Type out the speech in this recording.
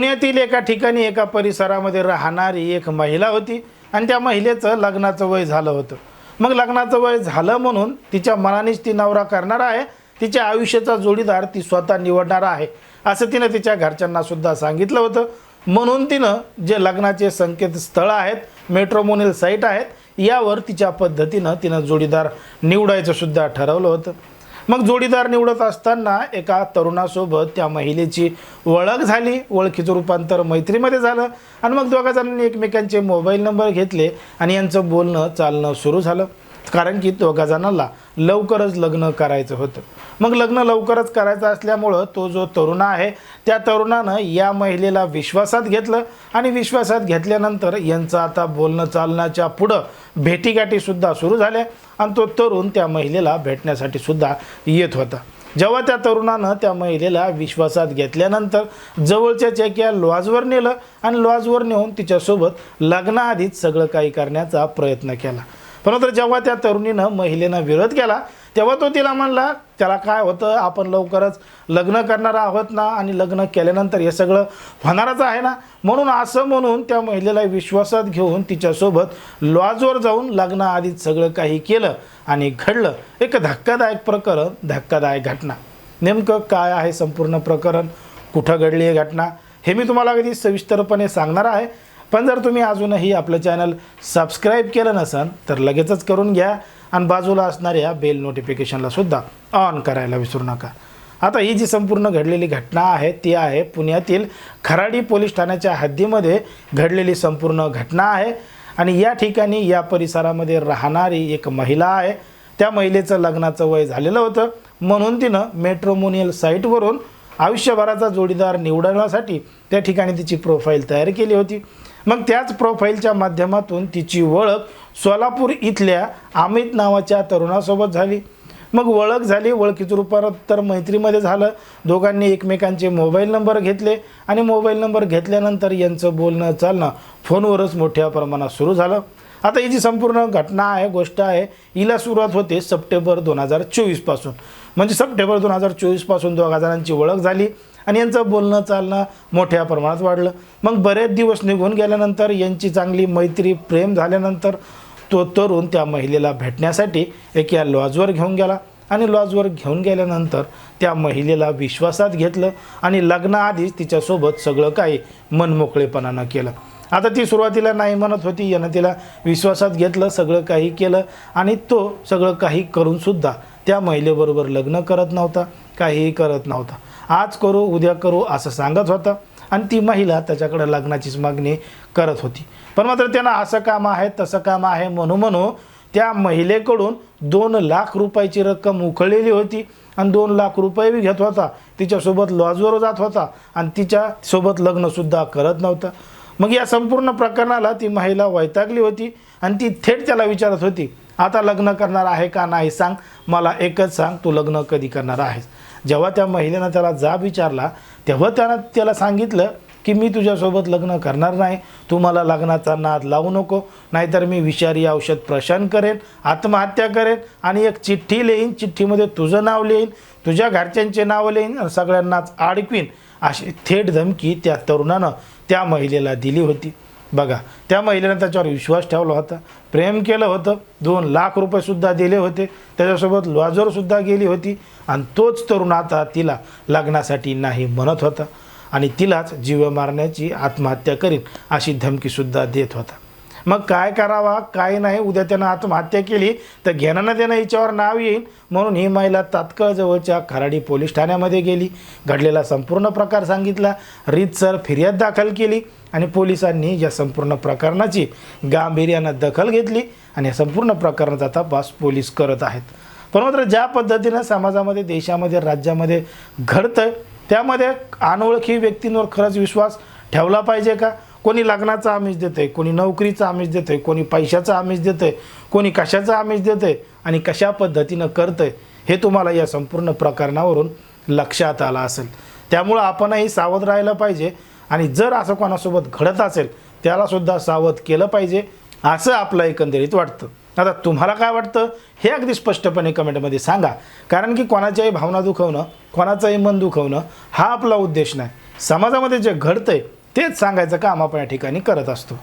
पुण्यातील एका ठिकाणी एका परिसरामध्ये राहणारी एक महिला होती आणि त्या महिलेचं लग्नाचं वय झालं होतं. मग लग्नाचं वय झालं म्हणून तिच्या मनानेच ती नवरा करणार आहे तिच्या आयुष्याचा जोडीदार ती स्वतः निवडणार आहे असं तिनं तिच्या घरच्यांनासुद्धा सांगितलं होतं. म्हणून तिनं जे लग्नाचे संकेतस्थळं आहेत मेट्रोमोनिल साईट आहेत यावर तिच्या पद्धतीनं तिनं जोडीदार निवडायचं सुद्धा ठरवलं होतं. मग जोडीदार निवडत असताना एका तरुणासोबत त्या महिलेची ओळख झाली ओळखीचं रूपांतर मैत्रीमध्ये झालं आणि मग दोघा जणांनी एकमेकांचे मोबाईल नंबर घेतले आणि यांचं बोलणं चालणं सुरू झालं. कारण की तो जणांना लवकरच लग्न करायचं होतं. मग लग्न लवकरच करायचं असल्यामुळं तो जो तरुण आहे त्या तरुणानं या महिलेला विश्वासात घेतलं आणि विश्वासात घेतल्यानंतर यांचं आता बोलणं चालण्याच्या पुढं भेटीगाठीसुद्धा सुरू झाल्या आणि तो तरुण त्या महिलेला भेटण्यासाठी सुद्धा येत होता. जेव्हा त्या तरुणानं त्या महिलेला विश्वासात घेतल्यानंतर जवळच्या चेक्या लॉजवर नेलं आणि लॉजवर नेऊन तिच्यासोबत लग्नाआधीच सगळं काही करण्याचा प्रयत्न केला. परंतु जेव्हा त्या तरुणीनं महिलेनं विरोध केला तेव्हा तो तिला म्हणला त्याला काय होतं? आपण लवकरच लग्न करणार आहोत ना आणि लग्न केल्यानंतर हे सगळं होणारच आहे ना? म्हणून असं म्हणून त्या महिलेला विश्वासात घेऊन तिच्यासोबत लॉजवर जाऊन लग्नाआधीच सगळं काही केलं आणि घडलं. एक धक्कादायक प्रकरण धक्कादायक घटना. नेमकं काय आहे संपूर्ण प्रकरण? कुठं घडली आहे घटना? हे मी तुम्हाला अगदी सविस्तरपणे सांगणार आहे. पण जर तुम्ही अजूनही आपलं चॅनल सबस्क्राईब केलं नसेल तर लगेचच करून घ्या आणि बाजूला असणाऱ्या बेल नोटिफिकेशनला सुद्धा ऑन करायला विसरू नका. आता ही जी संपूर्ण घडलेली घटना आहे ती आहे पुण्यातील खराडी पोलीस ठाण्याच्या हद्दीमध्ये घडलेली संपूर्ण घटना आहे आणि या ठिकाणी या परिसरामध्ये राहणारी एक महिला आहे. त्या महिलेचं लग्नाचं वय झालेलं होतं. म्हणून तिनं मेट्रोमोनियल साईटवरून आयुष्यभराचा जोडीदार निवडण्यासाठी त्या ठिकाणी तिची प्रोफाईल तयार केली होती. मग त्याच प्रोफाईलच्या माध्यमातून तिची ओळख सोलापूर इथल्या अमित नावाच्या तरुणासोबत झाली. मग ओळख झाली ओळखीचं रूपांतर मैत्रीमध्ये झालं. दोघांनी एकमेकांचे मोबाईल नंबर घेतले आणि मोबाईल नंबर घेतल्यानंतर यांचं बोलणं चालणं फोनवरच मोठ्या प्रमाणात सुरू झालं. आता ही जी संपूर्ण घटना आहे गोष्ट आहे हिला सुरुवात होते सप्टेंबर दोन हजार चोवीसपासून म्हणजे सप्टेंबर दोन हजार चोवीसपासून दोघा जणांची ओळख झाली. आणि यांचं बोलणं चालणं मोठ्या प्रमाणात वाढलं. मग बरेच दिवस निघून गेल्यानंतर यांची चांगली मैत्री प्रेम झाल्यानंतर तो तरुण त्या महिलेला भेटण्यासाठी एक या लॉजवर घेऊन गेला. आणि लॉजवर घेऊन गेल्यानंतर त्या महिलेला विश्वासात घेतलं आणि लग्नाआधीच तिच्यासोबत सगळं काही मनमोकळेपणानं केलं. आता ती सुरुवातीला नाही म्हणत होती यानं तिला विश्वासात घेतलं सगळं काही केलं आणि तो सगळं काही करूनसुद्धा त्या महिलेबरोबर लग्न करत नव्हता काहीही करत नव्हता. आज करू उद्या करू असं सांगत होता. आणि ती महिला त्याच्याकडे लग्नाचीच मागणी करत होती. पण मात्र त्यांना असं काम आहे तसं काम आहे म्हणू म्हणू त्या महिलेकडून दोन लाख रुपयाची रक्कम उकळलेली होती. आणि दोन लाख रुपये बी घेत होता. तिच्यासोबत लॉजवर जात होता. आणि तिच्यासोबत लग्नसुद्धा करत नव्हता. मग या संपूर्ण प्रकरणाला ती महिला वैतागली होती. आणि ती थेट त्याला विचारत होती आता लग्न करणार आहे का नाही सांग. मला एकच सांग तू लग्न कधी करणार आहेस? जेव्हा त्या महिलेनं त्याला जाब विचारला तेव्हा त्यानं त्याला सांगितलं की मी तुझ्यासोबत लग्न करणार नाही. तू मला लग्नाचा नाद लावू नको नाहीतर मी विषारी औषध प्रशान करेन आत्महत्या करेन आणि एक चिठ्ठी लिहीन. चिठ्ठीमध्ये तुझं नाव लिहीन तुझ्या घरच्यांचे नाव लिहीन आणि सगळ्यांनाच अडकवीन अशी थेट धमकी त्या तरुणानं त्या महिलेला दिली होती. बघा त्या महिलेनं त्याच्यावर विश्वास ठेवला होता. प्रेम केलं होतं. दोन लाख रुपयेसुद्धा दिले होते. त्याच्यासोबत लॉजरसुद्धा गेली होती. आणि तोच तरुण आता तिला लग्नासाठी नाही म्हणत होता. आणि तिलाच जीव मारण्याची आत्महत्या करीन अशी धमकीसुद्धा देत होता. मग काय करावा काय नाही उद्या त्यानं आत्महत्या केली तर घेण्यानं त्यानं हिच्यावर नाव येईल म्हणून ही महिला तात्काळ जवळच्या खराडी पोलीस ठाण्यामध्ये गेली. घडलेला संपूर्ण प्रकार सांगितला. रीतसर फिर्याद दाखल केली आणि पोलिसांनी या संपूर्ण प्रकरणाची गांभीर्यानं दखल घेतली आणि या संपूर्ण प्रकरणाचा तपास पोलीस करत आहेत. पण मात्र ज्या पद्धतीनं समाजामध्ये देशामध्ये राज्यामध्ये घडतं त्यामध्ये अनोळखी व्यक्तींवर खरंच विश्वास ठेवला पाहिजे का? कोणी लग्नाचा आमिष देतंय कोणी नोकरीचा आमिष देतंय कोणी पैशाचा आमिष देतंय कोणी कशाचं आमिष देतंय आणि कशा पद्धतीनं करतंय हे तुम्हाला या संपूर्ण प्रकरणावरून लक्षात आलं असेल. त्यामुळं आपणही सावध राहायला पाहिजे आणि जर असं कोणासोबत घडत असेल त्यालासुद्धा सावध केलं पाहिजे असं आपलं एकंदरीत वाटतं. आता तुम्हाला काय वाटतं हे अगदी स्पष्टपणे कमेंटमध्ये सांगा. कारण की कोणाच्याही भावना दुखवणं कोणाचंही मन दुखवणं हा आपला उद्देश नाही. समाजामध्ये जे घडतं आहे तेच सांगायचं काम आपण या ठिकाणी करत असतो.